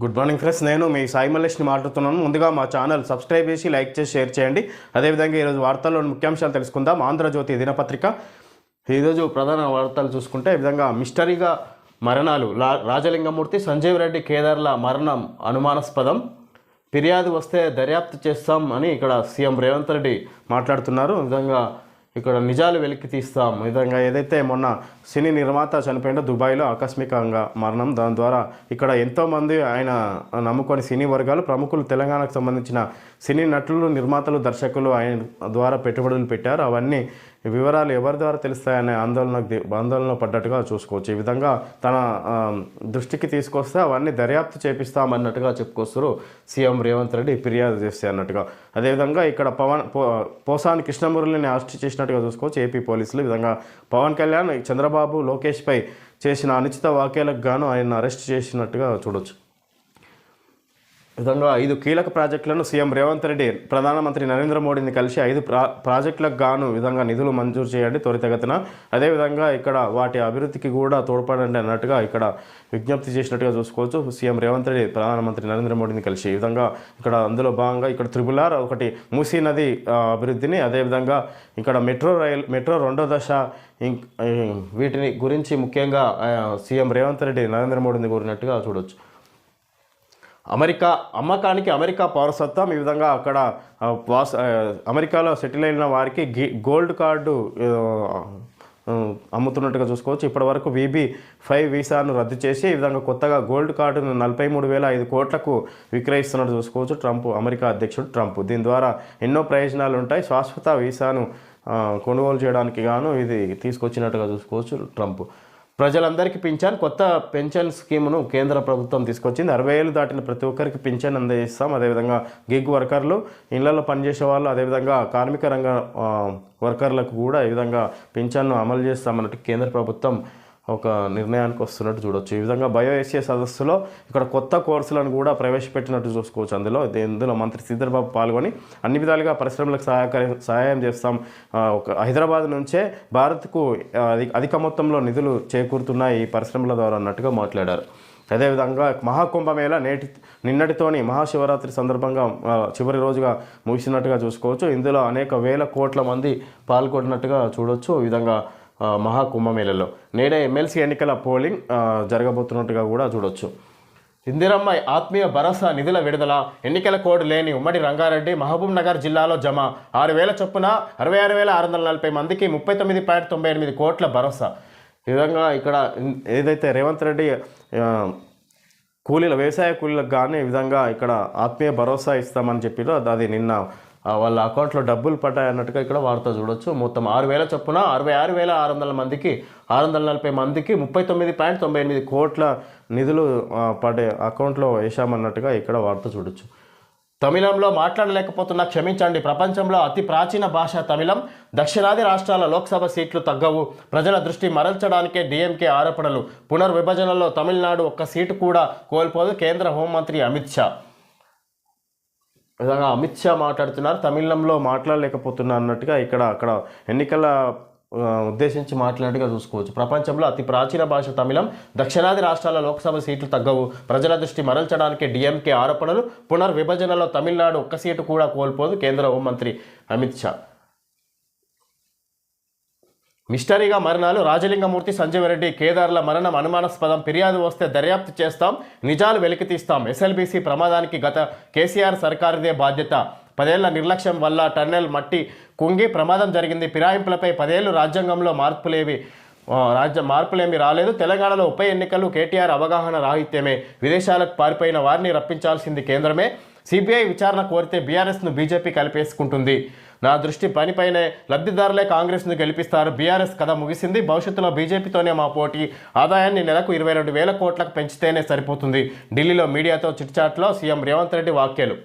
Good morning friends నేను మీ సాయి మల్లేష్ని మాట్లాడుతున్నాను. ముందుగా మా ఛానల్ సబ్స్క్రైబ్ చేసి లైక్ చేసి షేర్ చేయండి. అదేవిధంగా ఈరోజు వార్తల్లోని ముఖ్యాంశాలు తెలుసుకుందాం. ఆంధ్రజ్యోతి దినపత్రిక. ఈరోజు ప్రధాన వార్తలు చూసుకుంటే ఈ విధంగా మిస్టరీగా మరణాలు. రా రాజలింగమూర్తి సంజీవ్ రెడ్డి కేదార్ల మరణం అనుమానాస్పదం. ఫిర్యాదు వస్తే దర్యాప్తు చేస్తాం అని ఇక్కడ సీఎం రేవంత్ రెడ్డి మాట్లాడుతున్నారు. ఈ విధంగా ఇక్కడ నిజాలు వెలికి తీస్తాం. విధంగా ఏదైతే మొన్న సినీ నిర్మాత చనిపోయిందో దుబాయ్లో ఆకస్మికంగా మరణం. దాని ద్వారా ఇక్కడ ఎంతోమంది ఆయన నమ్ముకొని సినీ వర్గాలు ప్రముఖులు తెలంగాణకు సంబంధించిన సినీ నటులు నిర్మాతలు దర్శకులు ఆయన ద్వారా పెట్టుబడులు పెట్టారు. అవన్నీ వివరాలు ఎవరి ద్వారా తెలుస్తాయనే ఆందోళనకు ఆందోళన పడ్డట్టుగా చూసుకోవచ్చు. ఈ విధంగా తన దృష్టికి తీసుకొస్తే అవన్నీ దర్యాప్తు చేపిస్తామన్నట్టుగా చెప్పుకొస్తారు సీఎం రేవంత్ రెడ్డి ఫిర్యాదు చేస్తే అన్నట్టుగా. అదేవిధంగా ఇక్కడ పవన్ పో పోసాని కృష్ణమురళిని అరెస్ట్ చేసినట్టుగా చూసుకోవచ్చు. ఏపీ పోలీసులు ఈ విధంగా పవన్ కళ్యాణ్ చంద్రబాబు లోకేష్పై చేసిన అనుచిత వ్యాఖ్యలకు గాను ఆయన అరెస్ట్ చేసినట్టుగా చూడొచ్చు. విధంగా ఐదు కీలక ప్రాజెక్టులను సీఎం రేవంత్ రెడ్డి ప్రధానమంత్రి నరేంద్ర మోడీని కలిసి ఐదు ప్రా ప్రాజెక్టులకు గాను విధంగా నిధులు మంజూరు చేయండి త్వరితగతిన. అదేవిధంగా ఇక్కడ వాటి అభివృద్ధికి కూడా తోడ్పడండి అన్నట్టుగా ఇక్కడ విజ్ఞప్తి చేసినట్టుగా చూసుకోవచ్చు. సీఎం రేవంత్ రెడ్డి ప్రధానమంత్రి నరేంద్ర మోడీని కలిసి ఈ విధంగా ఇక్కడ అందులో భాగంగా ఇక్కడ త్రిపులార్ ఒకటి మూసీ నది అభివృద్ధిని అదేవిధంగా ఇక్కడ మెట్రో రైల్ మెట్రో రెండో దశ వీటిని గురించి ముఖ్యంగా సీఎం రేవంత్ రెడ్డి నరేంద్ర మోడీని కోరినట్టుగా చూడొచ్చు. అమెరికా అమ్మకానికి అమెరికా పౌరసత్వం ఈ విధంగా అక్కడ వాస వాస్ అమెరికాలో సెటిల్ అయిన వారికి గోల్డ్ కార్డు అమ్ముతున్నట్టుగా చూసుకోవచ్చు. ఇప్పటి వరకు వీబీ ఫైవ్ వీసాను రద్దు చేసి ఈ విధంగా కొత్తగా గోల్డ్ కార్డును నలభై మూడు వేల ఐదు కోట్లకు విక్రయిస్తున్నట్టు చూసుకోవచ్చు ట్రంప్ అమెరికా అధ్యక్షుడు ట్రంప్. దీని ద్వారా ఎన్నో ప్రయోజనాలు ఉంటాయి. శాశ్వత వీసాను కొనుగోలు చేయడానికి గాను ఇది తీసుకొచ్చినట్టుగా చూసుకోవచ్చు ట్రంప్. ప్రజలందరికీ పింఛన్ కొత్త పెన్షన్ స్కీమును కేంద్ర ప్రభుత్వం తీసుకొచ్చింది. అరవై ఏళ్ళు దాటిన ప్రతి ఒక్కరికి పింఛన్ అందజేస్తాం. అదేవిధంగా గిగ్ వర్కర్లు ఇళ్ళలో పనిచేసే వాళ్ళు అదేవిధంగా కార్మిక రంగ వర్కర్లకు కూడా ఈ విధంగా పింఛన్ను అమలు చేస్తామన్నట్టు కేంద్ర ప్రభుత్వం ఒక నిర్ణయానికి వస్తున్నట్టు చూడొచ్చు. ఈ విధంగా బయో ఏసీఏ సదస్సులో ఇక్కడ కొత్త కోర్సులను కూడా ప్రవేశపెట్టినట్టు చూసుకోవచ్చు. అందులో ఇందులో మంత్రి శ్రీధర్బాబు పాల్గొని అన్ని విధాలుగా పరిశ్రమలకు సహాయకరి సహాయం చేస్తాం. ఒక హైదరాబాద్ నుంచే భారత్కు అధిక మొత్తంలో నిధులు చేకూరుతున్నాయి ఈ పరిశ్రమల ద్వారా అన్నట్టుగా మాట్లాడారు. అదేవిధంగా మహాకుంభమేళ నేటి నిన్నటితోని మహాశివరాత్రి సందర్భంగా చివరి రోజుగా ముగిసినట్టుగా చూసుకోవచ్చు. ఇందులో అనేక వేల కోట్ల మంది పాల్గొన్నట్టుగా చూడొచ్చు. ఈ విధంగా మహాకుంభమేళలో. నేడే ఎమ్మెల్సీ ఎన్నికల పోలింగ్ జరగబోతున్నట్టుగా కూడా చూడొచ్చు. ఇందిరమ్మ ఆత్మీయ భరోసా నిధుల విడుదల ఎన్నికల కోడ్ లేని ఉమ్మడి రంగారెడ్డి మహబూబ్ నగర్ జిల్లాలో జమ ఆరు వేల చొప్పున అరవై ఆరు వేల ఆరు వందల నలభై మందికి ముప్పై తొమ్మిది పాయింట్ తొంభై ఎనిమిది కోట్ల భరోసా. ఈ విధంగా ఇక్కడ ఏదైతే రేవంత్ రెడ్డి కూలీల వ్యవసాయ కూలీలకు కానీ ఈ విధంగా ఇక్కడ ఆత్మీయ భరోసా ఇస్తామని చెప్పిరో అది నిన్న వాళ్ళ అకౌంట్లో డబ్బులు పడ్డాయి అన్నట్టుగా ఇక్కడ వార్త చూడొచ్చు. మొత్తం ఆరు వేల చొప్పున అరవై ఆరు వేల ఆరు వందల మందికి ఆరు వందల నలభై మందికి ముప్పై తొమ్మిది పాయింట్ తొంభై ఎనిమిది కోట్ల నిధులు పడే అకౌంట్లో వేశామన్నట్టుగా ఇక్కడ వార్త చూడొచ్చు. తమిళంలో మాట్లాడలేకపోతున్నా క్షమించండి. ప్రపంచంలో అతి ప్రాచీన భాష తమిళం. దక్షిణాది రాష్ట్రాల లోక్సభ సీట్లు తగ్గవు. ప్రజల దృష్టి మరల్చడానికే డిఎంకే ఆరోపణలు. పునర్విభజనలో తమిళనాడు ఒక్క సీటు కూడా కోల్పోదు కేంద్ర హోంమంత్రి అమిత్ షా. విధంగా అమిత్ షా మాట్లాడుతున్నారు. తమిళంలో మాట్లాడలేకపోతున్నా అన్నట్టుగా ఇక్కడ అక్కడ ఎన్నికల ఉద్దేశించి మాట్లాడిగా చూసుకోవచ్చు. ప్రపంచంలో అతి ప్రాచీన భాష తమిళం. దక్షిణాది రాష్ట్రాల లోక్సభ సీట్లు తగ్గవు. ప్రజల దృష్టి మరల్చడానికి డిఎంకే ఆరోపణలు. పునర్విభజనలో తమిళనాడు ఒక్క సీటు కూడా కోల్పోదు కేంద్ర హోంమంత్రి అమిత్ షా. మిస్టరీగా మరణాలు రాజలింగమూర్తి సంజీవరెడ్డి కేదార్ల మరణం అనుమానాస్పదం ఫిర్యాదు వస్తే దర్యాప్తు చేస్తాం నిజాలు వెలికితీస్తాం ఎస్ఎల్బీసీ ప్రమాదానికి గత కేసీఆర్ సర్కారుదే బాధ్యత. పదేళ్ళ నిర్లక్ష్యం వల్ల టన్నెల్ మట్టి కుంగి ప్రమాదం జరిగింది. ఫిరాయింపులపై పదేళ్ళు రాజ్యాంగంలో మార్పులేవి రాజ్య మార్పులేమి రాలేదు. తెలంగాణలో ఉప ఎన్నికలు కేటీఆర్ అవగాహన రాహిత్యమే. విదేశాలకు పారిపోయిన వారిని రప్పించాల్సింది కేంద్రమే. సిబిఐ విచారణ కోరితే బీఆర్ఎస్ను బీజేపీ కలిపేసుకుంటుంది. నా దృష్టి పనిపైనే లబ్ధిదారులే కాంగ్రెస్ను గెలిపిస్తారు. బీఆర్ఎస్ కథ ముగిసింది. భవిష్యత్తులో బీజేపీతోనే మా పోటీ. ఆదాయాన్ని నెలకు ఇరవై రెండు వేల కోట్లకు పెంచితేనే సరిపోతుంది. ఢిల్లీలో మీడియాతో చిట్చాట్లో సీఎం రేవంత్ రెడ్డి వ్యాఖ్యలు.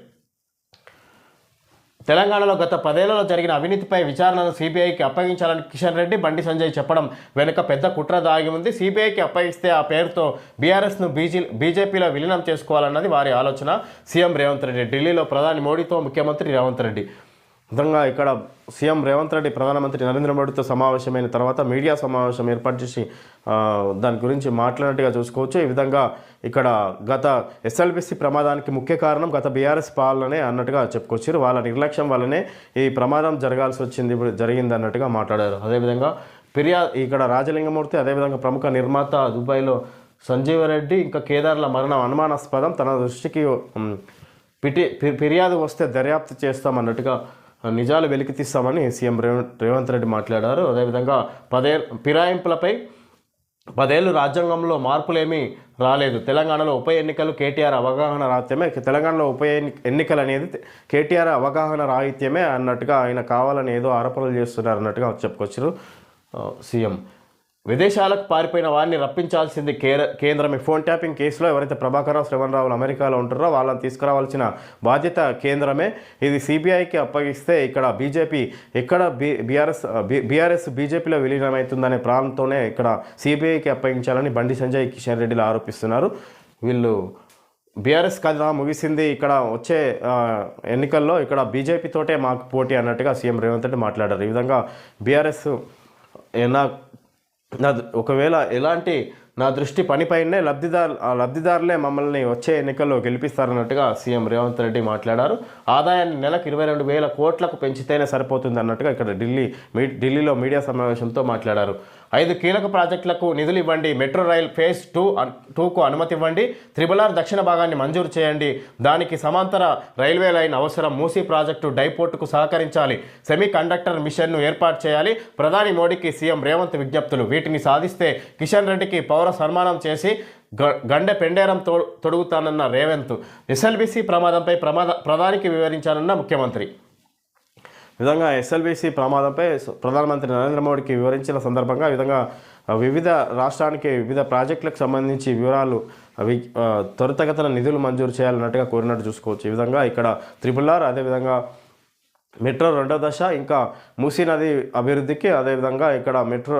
తెలంగాణలో గత పదేళ్ళలో జరిగిన అవినీతిపై విచారణను సిబిఐకి అప్పగించాలని కిషన్ రెడ్డి బండి సంజయ్ చెప్పడం వెనుక పెద్ద కుట్ర దాగి ఉంది. సిబిఐకి అప్పగిస్తే ఆ పేరుతో బీఆర్ఎస్ను బీజీ బీజేపీలో విలీనం చేసుకోవాలన్నది వారి ఆలోచన సీఎం రేవంత్ రెడ్డి. ఢిల్లీలో ప్రధాని మోడీతో ముఖ్యమంత్రి రేవంత్ రెడ్డి. విధంగా ఇక్కడ సీఎం రేవంత్ రెడ్డి ప్రధానమంత్రి నరేంద్ర మోడీతో సమావేశమైన తర్వాత మీడియా సమావేశం ఏర్పాటు చేసి దాని గురించి మాట్లాడినట్టుగా చూసుకోవచ్చు. ఈ విధంగా ఇక్కడ గత ఎస్ఎల్బిసి ప్రమాదానికి ముఖ్య కారణం గత బీఆర్ఎస్ పాలనే అన్నట్టుగా చెప్పుకొచ్చారు. వాళ్ళ నిర్లక్ష్యం వల్లనే ఈ ప్రమాదం జరగాల్సి వచ్చింది ఇప్పుడు జరిగింది అన్నట్టుగా మాట్లాడారు. అదేవిధంగా ఫిర్యా ఇక్కడ రాజలింగమూర్తి అదేవిధంగా ప్రముఖ నిర్మాత దుబాయ్లో సంజీవరెడ్డి ఇంకా కేదార్ల మరణం అనుమానాస్పదం. తన దృష్టికి పిటి ఫిర్యాదు వస్తే దర్యాప్తు చేస్తామన్నట్టుగా నిజాలు వెలికి తీస్తామని సీఎం రేవంత్ రేవంత్ రెడ్డి మాట్లాడారు. అదేవిధంగా పదే ఫిరాయింపులపై పదేళ్ళు రాజ్యాంగంలో మార్పులేమీ రాలేదు. తెలంగాణలో ఉప ఎన్నికలు కేటీఆర్ అవగాహన రాహిత్యమే తెలంగాణలో ఉప ఎన్ని ఎన్నికలు అనేది కేటీఆర్ అవగాహన రాహిత్యమే అన్నట్టుగా ఆయన కావాలని ఏదో ఆరోపణలు చేస్తున్నారు అన్నట్టుగా చెప్పుకొచ్చారు సీఎం. విదేశాలకు పారిపోయిన వారిని రప్పించాల్సింది కేర కేంద్రమే ఫోన్ ట్యాపింగ్ కేసులో ఎవరైతే ప్రభాకరరావు శ్రవణ్ రావులు అమెరికాలో ఉంటారో వాళ్ళని తీసుకురావాల్సిన బాధ్యత కేంద్రమే. ఇది సిబిఐకి అప్పగిస్తే ఇక్కడ బీజేపీ ఎక్కడ బీ బీఆర్ఎస్ బీఆర్ఎస్ బీజేపీలో విలీనమవుతుందనే ప్రాంతంతోనే ఇక్కడ సిబిఐకి అప్పగించాలని బండి సంజయ్ కిషన్ రెడ్డిలు ఆరోపిస్తున్నారు. వీళ్ళు బీఆర్ఎస్ కథ ముగిసింది. ఇక్కడ వచ్చే ఎన్నికల్లో ఇక్కడ బీజేపీ తోటే మాకు పోటీ అన్నట్టుగా సీఎం రేవంత్ రెడ్డి మాట్లాడారు. ఈ విధంగా బీఆర్ఎస్ నా నా దృ- ఒకవేళ ఎలాంటి నా దృష్టి పనిపైనే లబ్ధిదారు ఆ లబ్ధిదారులే మమ్మల్ని వచ్చే ఎన్నికల్లో గెలిపిస్తారన్నట్టుగా సీఎం రేవంత్ రెడ్డి మాట్లాడారు. ఆదాయాన్ని నెలకు ఇరవై రెండు వేల కోట్లకు పెంచితేనే సరిపోతుంది అన్నట్టుగా ఇక్కడ ఢిల్లీ మీ ఢిల్లీలో మీడియా సమావేశంతో మాట్లాడారు. ఐదు కీలక ప్రాజెక్టులకు నిధులు ఇవ్వండి. మెట్రో రైల్ ఫేజ్ టూ టూకు అనుమతి ఇవ్వండి. త్రిబుల్ ఆర్ దక్షిణ భాగాన్ని మంజూరు చేయండి. దానికి సమాంతర రైల్వే లైన్ అవసరం. మూసీ ప్రాజెక్టు డైపోర్టుకు సహకరించాలి. సెమీ కండక్టర్ మిషన్ను ఏర్పాటు చేయాలి. ప్రధాని మోడీకి సీఎం రేవంత్ విజ్ఞప్తులు. వీటిని సాధిస్తే కిషన్ రెడ్డికి పౌర సన్మానం చేసి గ- గండె పెండేరం తొడుగుతానన్న రేవంత్. ఎస్ఎల్బిసి ప్రమాదంపై ప్రమాద ప్రధానికి వివరించానన్న ముఖ్యమంత్రి. విధంగా ఎస్ఎల్బిసి ప్రమాదంపై ప్రధానమంత్రి నరేంద్ర మోడీకి వివరించిన సందర్భంగా విధంగా వివిధ రాష్ట్రానికి వివిధ ప్రాజెక్టులకు సంబంధించి వివరాలు అవి నిధులు మంజూరు చేయాలన్నట్టుగా కోరినట్టు చూసుకోవచ్చు. ఈ విధంగా ఇక్కడ త్రిపుల్ ఆర్ అదేవిధంగా మెట్రో రెండో దశ ఇంకా మూసీ నది అభివృద్ధికి అదేవిధంగా ఇక్కడ మెట్రో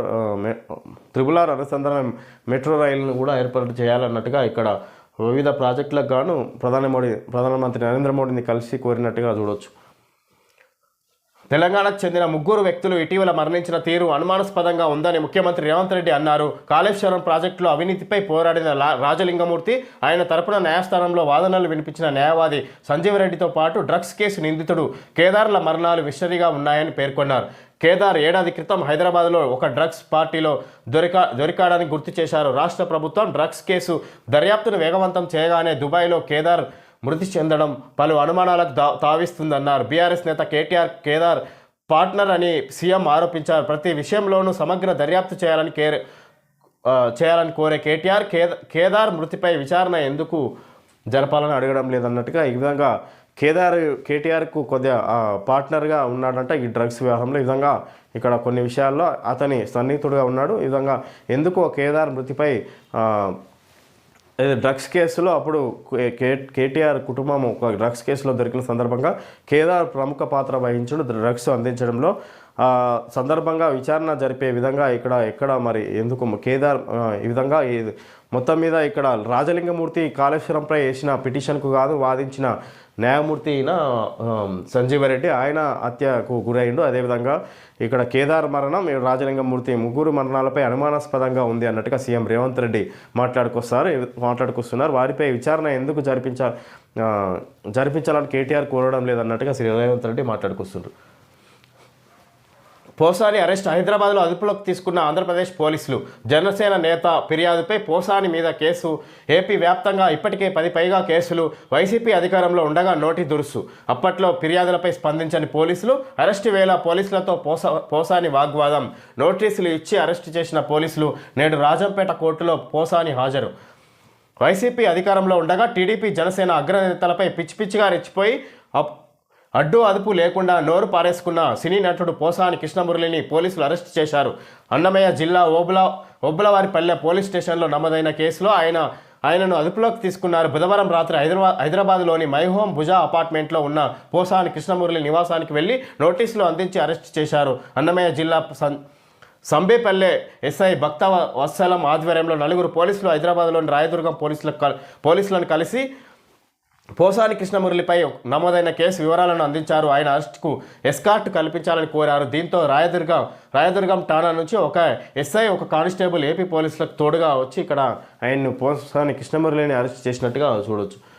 త్రిపుల్ ఆర్ అనుసంధానం మెట్రో రైలును కూడా ఏర్పాటు చేయాలన్నట్టుగా ఇక్కడ వివిధ ప్రాజెక్టులకు గాను ప్రధాని మోడీ ప్రధానమంత్రి నరేంద్ర మోడీని కలిసి కోరినట్టుగా చూడొచ్చు. తెలంగాణకు చెందిన ముగ్గురు వ్యక్తులు ఇటీవల మరణించిన తీరు అనుమానాస్పదంగా ఉందని ముఖ్యమంత్రి రేవంత్ రెడ్డి అన్నారు. కాళేశ్వరం ప్రాజెక్టులో అవినీతిపై పోరాడిన రాజలింగమూర్తి ఆయన తరపున న్యాయస్థానంలో వాదనలు వినిపించిన న్యాయవాది సంజీవ్ రెడ్డితో పాటు డ్రగ్స్ కేసు నిందితుడు కేదార్ల మరణాలు విషరిగా ఉన్నాయని పేర్కొన్నారు. కేదార్ ఏడాది క్రితం హైదరాబాద్లో ఒక డ్రగ్స్ పార్టీలో దొరికా దొరికాడని గుర్తు చేశారు. రాష్ట్ర ప్రభుత్వం డ్రగ్స్ కేసు దర్యాప్తును వేగవంతం చేయగానే దుబాయ్లో కేదార్ మృతి చెందడం పలు అనుమానాలకు దా తావిస్తుందన్నారు. బీఆర్ఎస్ నేత కేటీఆర్ కేదార్ పార్ట్నర్ అని సీఎం ఆరోపించారు. ప్రతి విషయంలోనూ సమగ్ర దర్యాప్తు చేయాలని కేర్ చేయాలని కోరే కేటీఆర్ కేదార్ మృతిపై విచారణ ఎందుకు జరపాలని అడగడం లేదన్నట్టుగా ఈ విధంగా కేదార్ కేటీఆర్కు కొద్దిగా పార్ట్నర్గా ఉన్నాడంట ఈ డ్రగ్స్ వ్యవహారంలో ఈ విధంగా ఇక్కడ కొన్ని విషయాల్లో అతని సన్నిహితుడుగా ఉన్నాడు. ఈ విధంగా ఎందుకు కేదార్ మృతిపై డ్రగ్స్ కేసులో అప్పుడు కే- కే- కేటీఆర్ కుటుంబం ఒక డ్రగ్స్ కేసులో దొరికిన సందర్భంగా కేదార్ ప్రముఖ పాత్ర వహించడం. డ్రగ్స్ అందించడంలో సందర్భంగా విచారణ జరిపే విధంగా ఇక్కడ ఎక్కడ మరి ఎందుకు కేదార్ ఈ విధంగా మొత్తం మీద ఇక్కడ రాజలింగమూర్తి కాళేశ్వరంపై వేసిన పిటిషన్కు కాదు వాదించిన న్యాయమూర్తి అయిన సంజీవరెడ్డి ఆయన హత్యకు గురైండు. అదేవిధంగా ఇక్కడ కేదార్ మరణం రాజలింగమూర్తి ముగ్గురు మరణాలపై అనుమానాస్పదంగా ఉంది అన్నట్టుగా సీఎం రేవంత్ రెడ్డి మాట్లాడుకొస్తారు మాట్లాడుకొస్తున్నారు. వారిపై విచారణ ఎందుకు జరిపించాలి జరిపించాలని కేటీఆర్ కోరడం లేదన్నట్టుగా శ్రీ రేవంత్ రెడ్డి మాట్లాడుకొస్తున్నారు పోసాని అరెస్ట్ హైదరాబాద్లో అదుపులోకి తీసుకున్న ఆంధ్రప్రదేశ్ పోలీసులు. జనసేన నేత ఫిర్యాదుపై పోసాని మీద కేసు. ఏపీ వ్యాప్తంగా ఇప్పటికే పది పైగా కేసులు వైసీపీ అధికారంలో ఉండగా నోటి దురుసు. అప్పట్లో ఫిర్యాదులపై స్పందించని పోలీసులు అరెస్టు వేళ పోలీసులతో పోసా పోసాని వాగ్వాదం. నోటీసులు ఇచ్చి అరెస్టు చేసిన పోలీసులు నేడు రాజంపేట కోర్టులో పోసాని హాజరు. వైసీపీ అధికారంలో ఉండగా టీడీపీ జనసేన అగ్రనేతలపై పిచ్చి పిచ్చిగా రెచ్చిపోయి అప్- అడ్డు అదుపు లేకుండా నోరు పారేసుకున్న సినీ నటుడు పోసాని కృష్ణమురళిని పోలీసులు అరెస్ట్ చేశారు. అన్నమయ్య జిల్లా ఓబుల ఓబులవారిపల్లె పోలీస్ స్టేషన్లో నమోదైన కేసులో ఆయన ఆయనను అదుపులోకి తీసుకున్నారు. బుధవారం రాత్రి హైదరాబాద్ హైదరాబాద్లోని మైహోమ్ భుజా అపార్ట్మెంట్లో ఉన్న పోసాని కృష్ణమురళి నివాసానికి వెళ్ళి నోటీసులు అందించి అరెస్ట్ చేశారు. అన్నమయ్య జిల్లా సంబేపల్లె ఎస్ఐ భక్త వత్సలం ఆధ్వర్యంలో నలుగురు పోలీసులు హైదరాబాద్లోని రాయదుర్గం పోలీసులకు పోలీసులను కలిసి పోసాని కృష్ణమురళిపై నమోదైన కేసు వివరాలను అందించారు. ఆయన అరెస్టుకు ఎస్కార్ట్ కల్పించాలని కోరారు. దీంతో రాయదుర్గం రాయదుర్గం ఠాణా నుంచి ఒక ఎస్ఐ ఒక కానిస్టేబుల్ ఏపీ పోలీసులకు తోడుగా వచ్చి ఇక్కడ ఆయన్ను పోసాని కృష్ణమురళిని అరెస్ట్ చేసినట్టుగా చూడొచ్చు.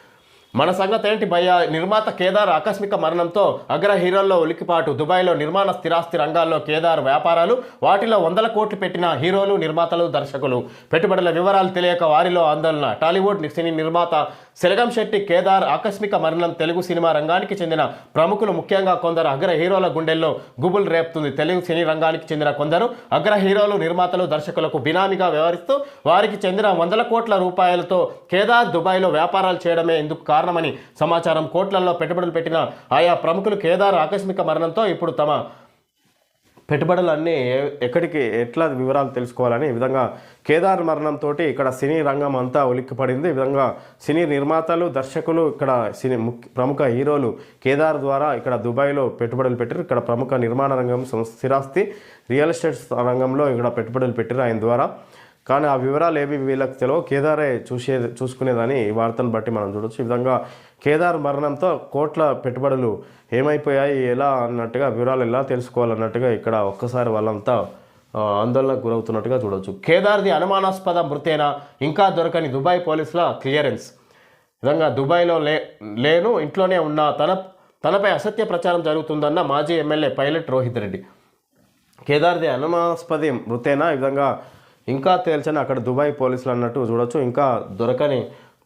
మన సంగతి ఏంటి భయ్య? నిర్మాత కేదార్ ఆకస్మిక మరణంతో అగ్ర హీరోల్లో ఉలికిపాటు దుబాయ్లో నిర్మాణ స్థిరాస్తి రంగాల్లో కేదార్ వ్యాపారాలు వాటిలో వందల కోట్లు పెట్టిన హీరోలు నిర్మాతలు దర్శకులు. పెట్టుబడుల వివరాలు తెలియక వారిలో ఆందోళన. టాలీవుడ్ సినీ నిర్మాత సెలగం శెట్టి కేదార్ ఆకస్మిక మరణం తెలుగు సినిమా రంగానికి చెందిన ప్రముఖులు ముఖ్యంగా కొందరు అగ్ర హీరోల గుండెల్లో గుబుల్ రేపుతుంది. తెలుగు సినీ రంగానికి చెందిన కొందరు అగ్ర హీరోలు నిర్మాతలు దర్శకులకు బినామీగా వ్యవహరిస్తూ వారికి చెందిన వందల కోట్ల రూపాయలతో కేదార్ దుబాయ్లో వ్యాపారాలు చేయడమే ఎందుకు కారణమని సమాచారం కోట్లల్లో పెట్టుబడులు పెట్టిన ఆయా ప్రముఖులు కేదార్ ఆకస్మిక మరణంతో ఇప్పుడు తమ పెట్టుబడులన్నీ ఎక్కడికి ఎట్లా వివరాలు తెలుసుకోవాలని ఈ విధంగా కేదార్ మరణంతో ఇక్కడ సినీ రంగం అంతా ఉలిక్కిపడింది. ఈ విధంగా సినీ నిర్మాతలు దర్శకులు ఇక్కడ సినీ ముఖ్య ప్రముఖ హీరోలు కేదార్ ద్వారా ఇక్కడ దుబాయ్లో పెట్టుబడులు పెట్టారు ఇక్కడ ప్రముఖ నిర్మాణ రంగం స్థిరాస్తి రియల్ ఎస్టేట్ రంగంలో ఇక్కడ పెట్టుబడులు పెట్టారు ఆయన ద్వారా. కానీ ఆ వివరాలు ఏవి వీళ్ళకి తెలియవు కేదారే చూసే చూసుకునేదని ఈ వార్తను బట్టి మనం చూడొచ్చు. ఈ విధంగా కేదార్ మరణంతో కోట్ల పెట్టుబడులు ఏమైపోయాయి ఎలా అన్నట్టుగా వివరాలు ఎలా తెలుసుకోవాలన్నట్టుగా ఇక్కడ ఒక్కసారి వాళ్ళంతా ఆందోళనకు గురవుతున్నట్టుగా చూడవచ్చు కేదార్ది అనుమానాస్పద మృతేనా? ఇంకా దొరకని దుబాయ్ పోలీసుల క్లియరెన్స్. విధంగా దుబాయ్లో లే లేను ఇంట్లోనే ఉన్న తన తనపై అసత్య ప్రచారం జరుగుతుందన్న మాజీ ఎమ్మెల్యే పైలట్ రోహిత్ రెడ్డి. కేదార్ది అనుమానాస్పది మృతేనా? ఈ విధంగా ఇంకా తేల్చని అక్కడ దుబాయ్ పోలీసులు అన్నట్టు చూడొచ్చు. ఇంకా దొరకని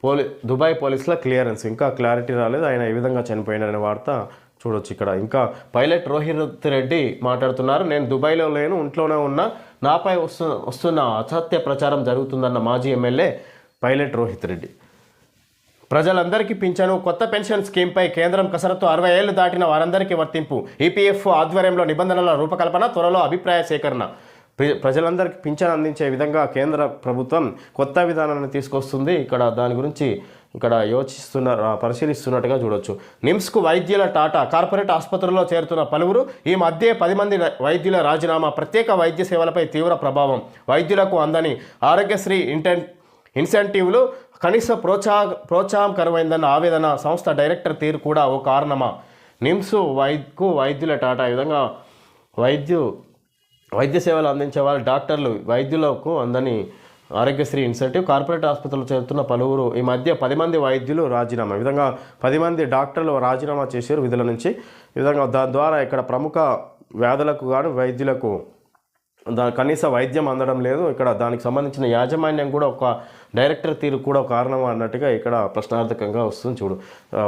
పోలీ దుబాయ్ పోలీసుల క్లియరెన్స్. ఇంకా క్లారిటీ రాలేదు. ఆయన ఏ విధంగా చనిపోయినారనే వార్త చూడొచ్చు ఇక్కడ. ఇంకా పైలట్ రోహిత్ రెడ్డి మాట్లాడుతున్నారు. నేను దుబాయ్లో లేను ఇంట్లోనే ఉన్నా. నాపై వస్తు వస్తున్న అసత్య ప్రచారం జరుగుతుందన్న మాజీ ఎమ్మెల్యే పైలట్ రోహిత్ రెడ్డి. ప్రజలందరికీ పింఛను కొత్త పెన్షన్ స్కీమ్పై కేంద్రం కసరత్తు అరవై ఏళ్ళు దాటిన వారందరికీ వర్తింపు. ఈపీఎఫ్ ఆధ్వర్యంలో నిబంధనల రూపకల్పన త్వరలో అభిప్రాయ సేకరణ. ప్రజలందరికీ పింఛన్ అందించే విధంగా కేంద్ర ప్రభుత్వం కొత్త విధానాన్ని తీసుకొస్తుంది. ఇక్కడ దాని గురించి ఇక్కడ యోచిస్తున్న పరిశీలిస్తున్నట్టుగా చూడొచ్చు. నిమ్స్కు వైద్యుల టాటా కార్పొరేట్ ఆసుపత్రుల్లో చేరుతున్న పలువురు ఈ మధ్య పది మంది వైద్యుల రాజీనామా ప్రత్యేక వైద్య సేవలపై తీవ్ర ప్రభావం వైద్యులకు అందని ఆరోగ్యశ్రీ ఇంటెన్ ఇన్సెంటివ్లు కనీస ప్రోత్సాహ ప్రోత్సాహం కరువైందన్న ఆవేదన సంస్థ డైరెక్టర్ తీరు కూడా ఓ కారణమా? నిమ్స్ వైద్యకు వైద్యుల టాటా ఈ విధంగా వైద్యు వైద్య సేవలు అందించే వాళ్ళు డాక్టర్లు వైద్యులకు అందని ఆరోగ్యశ్రీ ఇన్సెంటివ్ కార్పొరేట్ ఆసుపత్రులు చేరుతున్న పలువురు ఈ మధ్య పది మంది వైద్యులు రాజీనామా. ఈ విధంగా పది మంది డాక్టర్లు రాజీనామా చేశారు. విధుల నుంచి ఈ విధంగా దాని ద్వారా ఇక్కడ ప్రముఖ వ్యాధులకు గాను వైద్యులకు దా కనీస వైద్యం అందడం లేదు. ఇక్కడ దానికి సంబంధించిన యాజమాన్యం కూడా ఒక డైరెక్టర్ తీరు కూడా ఒక కారణం అన్నట్టుగా ఇక్కడ ప్రశ్నార్థకంగా వస్తుంది చూడు.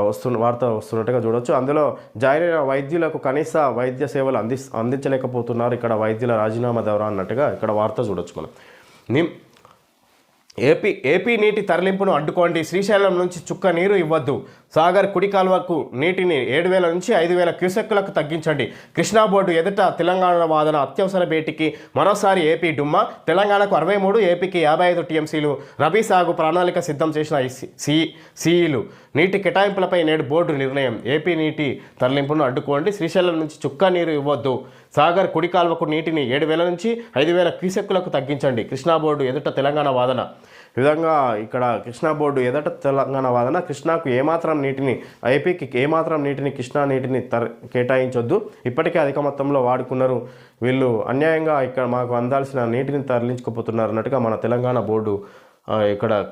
వస్తున్న వార్త వస్తున్నట్టుగా చూడొచ్చు. అందులో జాయిన్ అయిన వైద్యులకు కనీస వైద్య సేవలు అంది అందించలేకపోతున్నారు ఇక్కడ వైద్యుల రాజీనామా ద్వారా అన్నట్టుగా ఇక్కడ వార్త చూడొచ్చు మనం. నిమ్ ఏపీ ఏపీ నీటి తరలింపును అడ్డుకోండి. శ్రీశైలం నుంచి చుక్క నీరు ఇవ్వద్దు. సాగర్ కుడి కాలువకు నీటిని ఏడు వేల నుంచి ఐదు వేల క్యూసెక్కులకు తగ్గించండి. కృష్ణా బోర్డు ఎదుట తెలంగాణ వాదన అత్యవసర భేటీకి మరోసారి ఏపీ డుమ్మా తెలంగాణకు అరవై మూడు ఏపీకి యాభై ఐదు టీఎంసీలు రబీ సాగు ప్రణాళిక సిద్ధం చేసిన ఈ సి సిఈలు. నీటి కేటాయింపులపై నేడు బోర్డు నిర్ణయం. ఏపీ నీటి తరలింపును అడ్డుకోండి. శ్రీశైలం నుంచి చుక్క నీరు ఇవ్వద్దు. సాగర్ కుడికాలవకు నీటిని ఏడు వేల నుంచి ఐదు వేల క్యూసెక్కులకు తగ్గించండి. కృష్ణా బోర్డు ఎదుట తెలంగాణ వాదన. విధంగా ఇక్కడ కృష్ణా బోర్డు ఎదట తెలంగాణ వాదన. కృష్ణాకు ఏమాత్రం నీటిని ఏపీకి ఏమాత్రం నీటిని కృష్ణా నీటిని తర కేటాయించొద్దు. ఇప్పటికే అధిక మొత్తంలో వాడుకున్నారు. వీళ్ళు అన్యాయంగా ఇక్కడ మాకు అందాల్సిన నీటిని తరలించుకుపోతున్నారు అన్నట్టుగా మన తెలంగాణ బోర్డు ఇక్కడ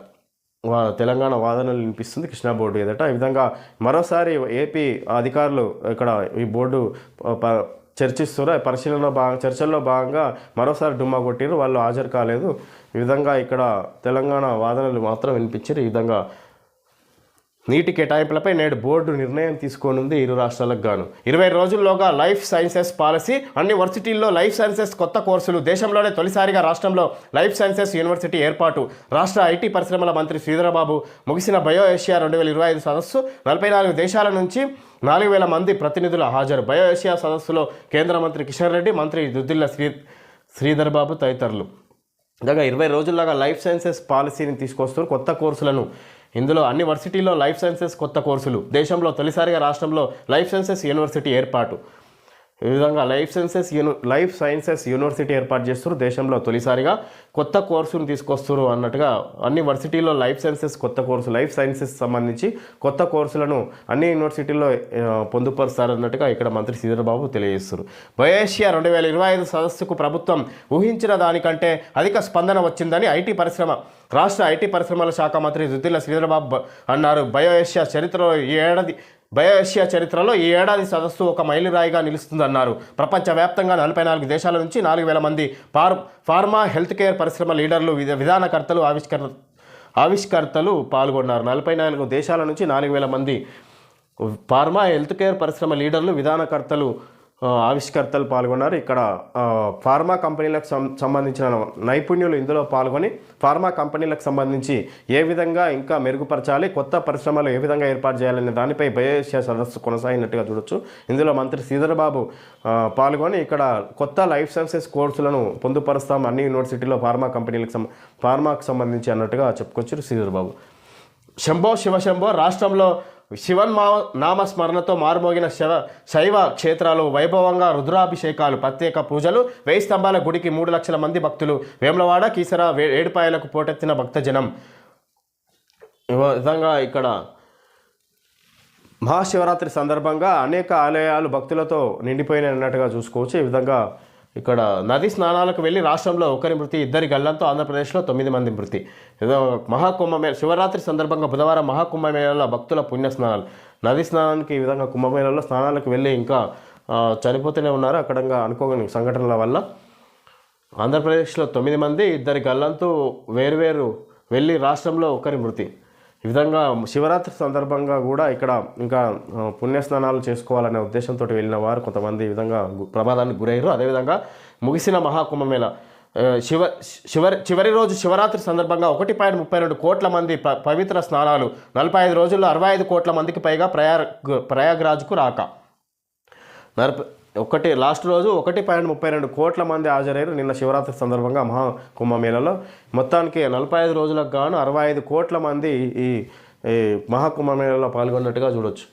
వా- తెలంగాణ వాదనలు వినిపిస్తుంది కృష్ణా బోర్డు ఎదుట. ఈ విధంగా మరోసారి ఏపీ అధికారులు ఇక్కడ ఈ బోర్డు ప- చర్చిస్తున్నారు. పరిశీలన భాగంగా చర్చల్లో భాగంగా మరోసారి డుమ్మా కొట్టిరు వాళ్ళు హాజరు కాలేదు. ఈ విధంగా ఇక్కడ తెలంగాణ వాదనలు మాత్రం వినిపించారు. ఈ విధంగా నీటి కేటాయింపులపై నేడు బోర్డు నిర్ణయం తీసుకోనుంది ఇరు రాష్ట్రాలకు గాను. ఇరవై రోజుల్లోగా లైఫ్ సైన్సెస్ పాలసీ అన్ని వర్సిటీల్లో లైఫ్ సైన్సెస్ కొత్త కోర్సులు దేశంలోనే తొలిసారిగా రాష్ట్రంలో లైఫ్ సైన్సెస్ యూనివర్సిటీ ఏర్పాటు. రాష్ట్ర ఐటీ పరిశ్రమల మంత్రి శ్రీధరబాబు ముగిసిన బయో ఏషియా రెండు వేల ఇరవై ఐదు సదస్సు నలభై నాలుగు దేశాల నుంచి నాలుగు వేల మంది ప్రతినిధులు హాజరు. బయో ఏషియా సదస్సులో కేంద్ర మంత్రి కిషన్ రెడ్డి మంత్రి దుద్దిల్ల శ్రీ శ్రీధర్ బాబు తదితరులు. ఇంకా ఇరవై రోజుల్లాగా లైఫ్ సైన్సెస్ పాలసీని తీసుకొస్తూ కొత్త కోర్సులను ఇందులో అన్ని వర్సిటీల్లో లైఫ్ సైన్సెస్ కొత్త కోర్సులు. దేశంలో తొలిసారిగా రాష్ట్రంలో లైఫ్ సైన్సెస్ యూనివర్సిటీ ఏర్పాటు. ఈ విధంగా life sciences uni life sciences university ఏర్పాటు చేస్తారు దేశంలో తొలిసారిగా కొత్త కోర్సును తీసుకొస్తారు అన్నట్టుగా అన్ని వర్సిటీలో లైఫ్ సైన్సెస్ కొత్త కోర్సు లైఫ్ సైన్సెస్ సంబంధించి కొత్త కోర్సులను అన్ని యూనివర్సిటీల్లో పొందుపరుస్తారు అన్నట్టుగా ఇక్కడ మంత్రి శ్రీధరబాబు తెలియజేస్తారు బయోషియా రెండు వేల ఇరవై ఐదు సదస్సుకు ప్రభుత్వం ఊహించిన దానికంటే అధిక స్పందన వచ్చిందని ఐటీ పరిశ్రమ రాష్ట్ర ఐటీ పరిశ్రమల శాఖ మంత్రి దుద్దిల్ల శ్రీధరబాబు అన్నారు. బయోఏషియా చరిత్రలో ఈ ఏడాది బయోఏషియా చరిత్రలో ఈ ఏడాది సదస్సు ఒక మైలురాయిగా నిలుస్తుందన్నారు. ప్రపంచవ్యాప్తంగా నలభై నాలుగు దేశాల నుంచి నాలుగు వేల మంది ఫార్ ఫార్మా హెల్త్ కేర్ పరిశ్రమ లీడర్లు విధ విధానకర్తలు ఆవిష్కరణ ఆవిష్కర్తలు పాల్గొన్నారు. నలభై నాలుగు దేశాల నుంచి నాలుగు వేల మంది ఫార్మా హెల్త్ కేర్ పరిశ్రమ లీడర్లు విధానకర్తలు ఆవిష్కర్తలు పాల్గొన్నారు. ఇక్కడ ఫార్మా కంపెనీలకు సం సంబంధించిన నైపుణ్యులు ఇందులో పాల్గొని ఫార్మా కంపెనీలకు సంబంధించి ఏ విధంగా ఇంకా మెరుగుపరచాలి కొత్త పరిశ్రమలు ఏ విధంగా ఏర్పాటు చేయాలనే దానిపై బయోఏషియా సదస్సు కొనసాగినట్టుగా చూడొచ్చు. ఇందులో మంత్రి శ్రీధరబాబు పాల్గొని ఇక్కడ కొత్త లైఫ్ సైన్సెస్ కోర్సులను పొందుపరుస్తాం అన్ని యూనివర్సిటీలో ఫార్మా కంపెనీలకు సం ఫార్మాకు సంబంధించి అన్నట్టుగా చెప్పుకొచ్చారు శ్రీధరబాబు శంభో శివశంభో రాష్ట్రంలో శివన్ మా నామస్మరణతో మారుమోగిన శివ శైవ క్షేత్రాలు వైభవంగా రుద్రాభిషేకాలు ప్రత్యేక పూజలు వెయ్యి స్తంభాల గుడికి మూడు లక్షల మంది భక్తులు. వేములవాడ కీసర వే- ఏడుపాయలకు పోటెత్తిన భక్తజనం. విధంగా ఇక్కడ మహాశివరాత్రి సందర్భంగా అనేక ఆలయాలు భక్తులతో నిండిపోయినాయి అన్నట్టుగా చూసుకోవచ్చు. ఈ విధంగా ఇక్కడ నది స్నానాలకు వెళ్ళి రాష్ట్రంలో ఒకరి మృతి ఇద్దరి గల్లంతో ఆంధ్రప్రదేశ్లో తొమ్మిది మంది మృతి. ఏదో మహాకుంభమేళ శివరాత్రి సందర్భంగా బుధవారం మహాకుంభమేళలో భక్తుల పుణ్య స్నానాలు. నది స్నానానికి ఈ విధంగా కుంభమేళలో స్నానాలకు వెళ్ళి ఇంకా చనిపోతూనే ఉన్నారు. అక్కడంగా అనుకోని సంఘటనల వల్ల ఆంధ్రప్రదేశ్లో తొమ్మిది మంది ఇద్దరి గల్లంతు వేరువేరు వెళ్ళి రాష్ట్రంలో ఒకరి మృతి. ఈ విధంగా శివరాత్రి సందర్భంగా కూడా ఇక్కడ ఇంకా పుణ్యస్నానాలు చేసుకోవాలనే ఉద్దేశంతో వెళ్ళిన వారు కొంతమంది ఈ విధంగా ప్రమాదానికి గురయ్యారు. అదేవిధంగా ముగిసిన మహాకుంభమేళ శివ చివరి చివరి రోజు శివరాత్రి సందర్భంగా ఒకటి పాయింట్ ముప్పై రెండు కోట్ల మంది ప- పవిత్ర స్నానాలు నలభై ఐదు రోజుల్లో అరవై ఐదు కోట్ల మందికి పైగా ప్రయాగ్ ప్రయాగ్రాజ్కు రాక. నలభై ఒకటి లాస్ట్ రోజు ఒకటి పాయింట్ ముప్పై రెండు కోట్ల మంది హాజరయ్యారు నిన్న శివరాత్రి సందర్భంగా మహా కుంభమేళలో మొత్తానికి నలభై ఐదు రోజులకు గాను అరవై ఐదు కోట్ల మంది ఈ మహాకుంభమేళలో పాల్గొన్నట్టుగా చూడొచ్చు.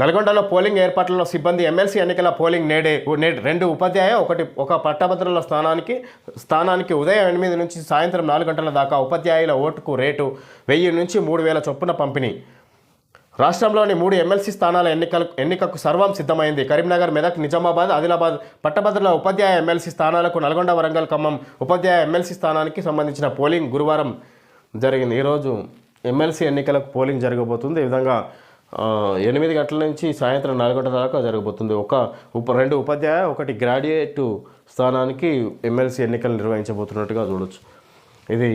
నల్గొండలో పోలింగ్ ఏర్పాట్లలో సిబ్బంది ఎమ్మెల్సీ ఎన్నికల పోలింగ్ నేడే నేడు రెండు ఉపాధ్యాయ ఒకటి ఒక పట్టభద్రుల స్థానానికి స్థానానికి ఉదయం ఎనిమిది నుంచి సాయంత్రం నాలుగు గంటల దాకా ఉపాధ్యాయుల ఓటుకు రేటు వెయ్యి నుంచి మూడు వేల చొప్పున పంపిణీ. రాష్ట్రంలోని మూడు ఎమ్మెల్సీ స్థానాల ఎన్నికలకు ఎన్నికకు సర్వం సిద్ధమైంది. కరీంనగర్ మెదక్ నిజామాబాద్ ఆదిలాబాద్ పట్టభద్రుల ఉపాధ్యాయ ఎమ్మెల్సీ స్థానాలకు నల్గొండ వరంగల్ ఖమ్మం ఉపాధ్యాయ ఎమ్మెల్సీ స్థానానికి సంబంధించిన పోలింగ్ గురువారం జరిగింది. ఈరోజు ఎమ్మెల్సీ ఎన్నికలకు పోలింగ్ జరగబోతుంది. ఈ విధంగా ఎనిమిది గంటల నుంచి సాయంత్రం నాలుగు గంటల దాకా జరగబోతుంది. ఒక ఉప రెండు ఉపాధ్యాయ ఒకటి గ్రాడ్యుయేట్ స్థానానికి ఎమ్మెల్సీ ఎన్నికలు నిర్వహించబోతున్నట్టుగా చూడొచ్చు. ఇది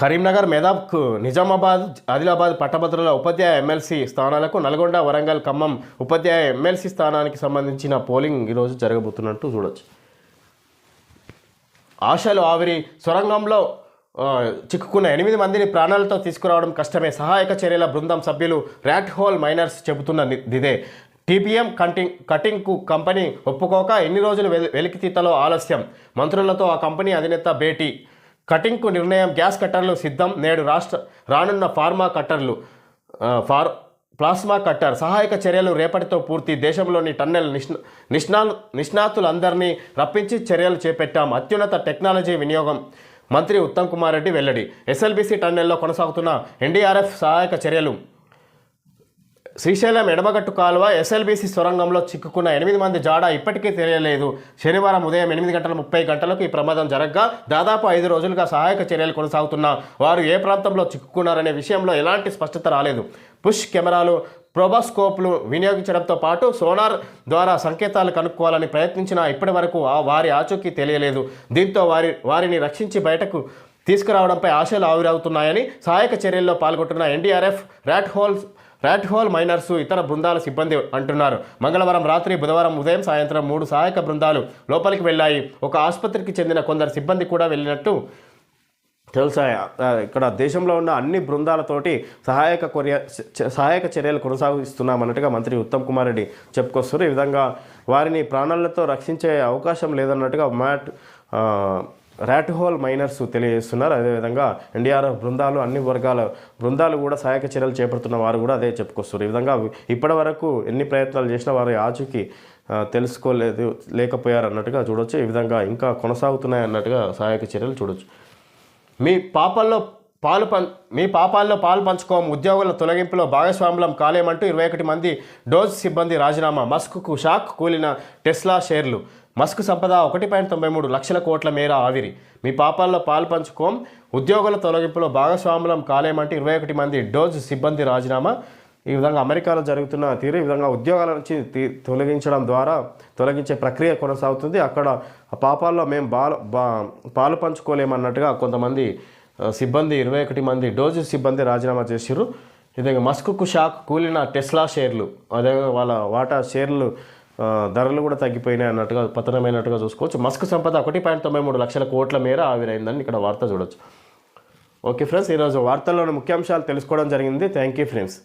కరీంనగర్ మెదక్ నిజామాబాద్ ఆదిలాబాద్ పట్టభద్రుల ఉపాధ్యాయ ఎమ్మెల్సీ స్థానాలకు నల్గొండ వరంగల్ ఖమ్మం ఉపాధ్యాయ ఎమ్మెల్సీ స్థానానికి సంబంధించిన పోలింగ్ ఈరోజు జరగబోతున్నట్టు చూడొచ్చు. ఆశలు ఆవిరి సొరంగంలో చిక్కుకున్న ఎనిమిది మందిని ప్రాణాలతో తీసుకురావడం కష్టమే. సహాయక చర్యల బృందం సభ్యులు ర్యాట్ హోల్ మైనర్స్ చెబుతున్న ఇదే. టీపీఎం కంటింగ్ కటింగ్కు కంపెనీ ఒప్పుకోక ఎన్ని రోజులు వెలికితీతలో ఆలస్యం? మంత్రులతో ఆ కంపెనీ అధినేత భేటీ కటింగ్కు నిర్ణయం గ్యాస్ కట్టర్లు సిద్ధం నేడు రాష్ట్ర రానున్న ఫార్మా కట్టర్లు ఫార్ ప్లాస్మా కట్టర్ సహాయక చర్యలు రేపటితో పూర్తి దేశంలోని టన్నెల్ నిష్ణ నిష్ణా నిష్ణాతులందరినీ రప్పించి చర్యలు చేపట్టాం. అత్యున్నత టెక్నాలజీ వినియోగం మంత్రి ఉత్తమ్ కుమార్ రెడ్డి వెల్లడి. ఎస్ఎల్బీసీ టన్నెల్లో కొనసాగుతున్న ఎన్డీఆర్ఎఫ్ సహాయక చర్యలు శ్రీశైలం ఎడమగట్టు కాలువ ఎస్ఎల్బీసీ సొరంగంలో చిక్కుకున్న ఎనిమిది మంది జాడ ఇప్పటికీ తెలియలేదు. శనివారం ఉదయం ఎనిమిది గంటల ముప్పై గంటలకు ఈ ప్రమాదం జరగగా దాదాపు ఐదు రోజులుగా సహాయక చర్యలు కొనసాగుతున్న వారు ఏ ప్రాంతంలో చిక్కుకున్నారనే విషయంలో ఎలాంటి స్పష్టత రాలేదు. పుష్ కెమెరాలు ప్రోబాస్కోప్లు వినియోగించడంతో పాటు సోనార్ ద్వారా సంకేతాలు కనుక్కోవాలని ప్రయత్నించినా ఇప్పటి వరకు వారి ఆచూకీ తెలియలేదు. దీంతో వారి వారిని రక్షించి బయటకు తీసుకురావడంపై ఆశలు ఆవిరవుతున్నాయని సహాయక చర్యల్లో పాల్గొంటున్న NDRF rat holes rat hole miners ఇతర బృందాల సిబ్బంది అంటున్నారు. మంగళవారం రాత్రి బుధవారం ఉదయం సాయంత్రం మూడు సహాయక బృందాలు లోపలికి వెళ్ళాయి. ఒక ఆసుపత్రికి చెందిన కొందరు సిబ్బంది కూడా వెళ్ళినట్టు తెలుసా? ఇక్కడ దేశంలో ఉన్న అన్ని బృందాలతోటి సహాయక కొరియ సహాయక చర్యలు కొనసాగిస్తున్నామన్నట్టుగా మంత్రి ఉత్తమ్ కుమార్ రెడ్డి చెప్పుకొస్తారు ఈ విధంగా వారిని ప్రాణాలతో రక్షించే అవకాశం లేదన్నట్టుగా మ్యాట్ ర్యాట్ హోల్ మైనర్స్ తెలియజేస్తున్నారు. అదేవిధంగా ఎన్డీఆర్ఎఫ్ బృందాలు అన్ని వర్గాల బృందాలు కూడా సహాయక చర్యలు చేపడుతున్న వారు కూడా అదే చెప్పుకొస్తున్నారు. ఈ విధంగా ఇప్పటి వరకు ఎన్ని ప్రయత్నాలు చేసినా వారి ఆచూకీ తెలుసుకోలేదు లేకపోయారు అన్నట్టుగా చూడొచ్చు. ఈ విధంగా ఇంకా కొనసాగుతున్నాయి అన్నట్టుగా సహాయక చర్యలు చూడొచ్చు. మీ పాపాల్లో పాలు పం మీ పాపాల్లో పాలు పంచుకోం ఉద్యోగుల తొలగింపులో భాగస్వాములం కాలేమంటూ ఇరవై ఒకటి మంది డోజ్ సిబ్బంది రాజీనామా. మస్క్కు షాక్ కూలిన టెస్లా షేర్లు. మస్క్ సంపద ఒకటి పాయింట్ తొంభై మూడు లక్షల కోట్ల మేర ఆవిరి. మీ పాపాల్లో పాల్పంచుకోం ఉద్యోగుల తొలగింపులో భాగస్వాములం కాలేమంటే ఇరవై ఒకటి మంది డోజ్ సిబ్బంది రాజీనామా. ఈ విధంగా అమెరికాలో జరుగుతున్న తీరు ఈ విధంగా ఉద్యోగాల నుంచి తొలగించడం ద్వారా తొలగించే ప్రక్రియ కొనసాగుతుంది. అక్కడ ఆ పాపాల్లో మేము బాలు బా పాలు పంచుకోలేమన్నట్టుగా కొంతమంది సిబ్బంది ఇరవై ఒకటి మంది డోజు సిబ్బంది రాజీనామా చేసిర్రు. విధంగా మస్క్కు షాక్ కూలిన టెస్లా షేర్లు అదే వాళ్ళ వాటా షేర్లు ధరలు కూడా తగ్గిపోయినాయి అన్నట్టుగా పతనమైనట్టుగా చూసుకోవచ్చు. మస్క్ సంపద ఒకటి పాయింట్ తొంభై మూడు లక్షల కోట్ల మేర ఆవిరైందని ఇక్కడ వార్త చూడొచ్చు. ఓకే ఫ్రెండ్స్ ఈరోజు వార్తల్లోని ముఖ్యాంశాలు తెలుసుకోవడం జరిగింది. Thank you friends.